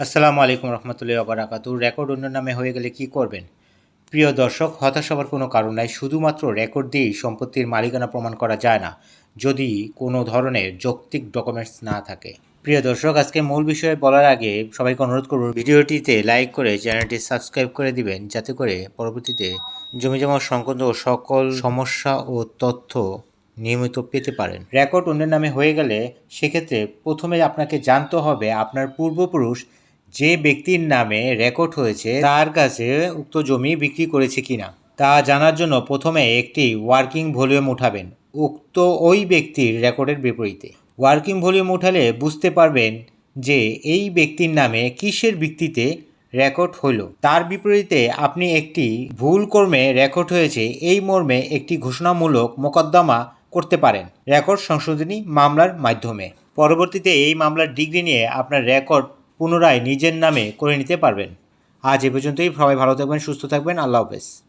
আসসালামু আলাইকুম রহমতুল্লাহ বারাকাতু। রেকর্ড অন্য নামে হয়ে গেলে কি করবেন? প্রিয় দর্শক, হতাশ হওয়ার কোনো কারণ নাই। শুধুমাত্র রেকর্ড দিয়েই সম্পত্তির মালিকানা প্রমাণ করা যায় না, যদি কোনো ধরনের যৌক্তিক ডকুমেন্টস না থাকে। প্রিয় দর্শক, আজকে মূল বিষয়ে বলার আগে সবাইকে অনুরোধ করব, ভিডিওটিতে লাইক করে চ্যানেলটি সাবস্ক্রাইব করে দিবেন, যাতে করে পরবর্তীতে জমি জমা সংক্রান্ত সকল সমস্যা ও তথ্য নিয়মিত পেতে পারেন। রেকর্ড অন্যের নামে হয়ে গেলে সেক্ষেত্রে প্রথমে আপনাকে জানতে হবে, আপনার পূর্বপুরুষ যে ব্যক্তির নামে রেকর্ড হয়েছে, তার কাছে উক্ত জমি বিক্রি করেছে কিনা, তা জানার জন্য প্রথমে একটি ওয়ার্কিং ভলিউম উঠাবেন। উক্ত ওই ব্যক্তির রেকর্ডের বিপরীতে। ওয়ার্কিং ভলিউম উঠালে বুঝতে পারবেন যে এই ব্যক্তির নামে কিসের ভিত্তিতে রেকর্ড হইল। তার বিপরীতে আপনি একটি ভুল কর্মে রেকর্ড হয়েছে, এই মর্মে একটি ঘোষণামূলক মোকদ্দমা করতে পারেন। রেকর্ড সংশোধনী মামলার মাধ্যমে। পরবর্তীতে এই মামলার ডিগ্রি নিয়ে আপনার রেকর্ড পুনরায় নিজের নামে করে নিতে পারবেন। আজ এ পর্যন্তই। সবাই ভালো থাকবেন, সুস্থ থাকবেন। আল্লাহ হাফেজ।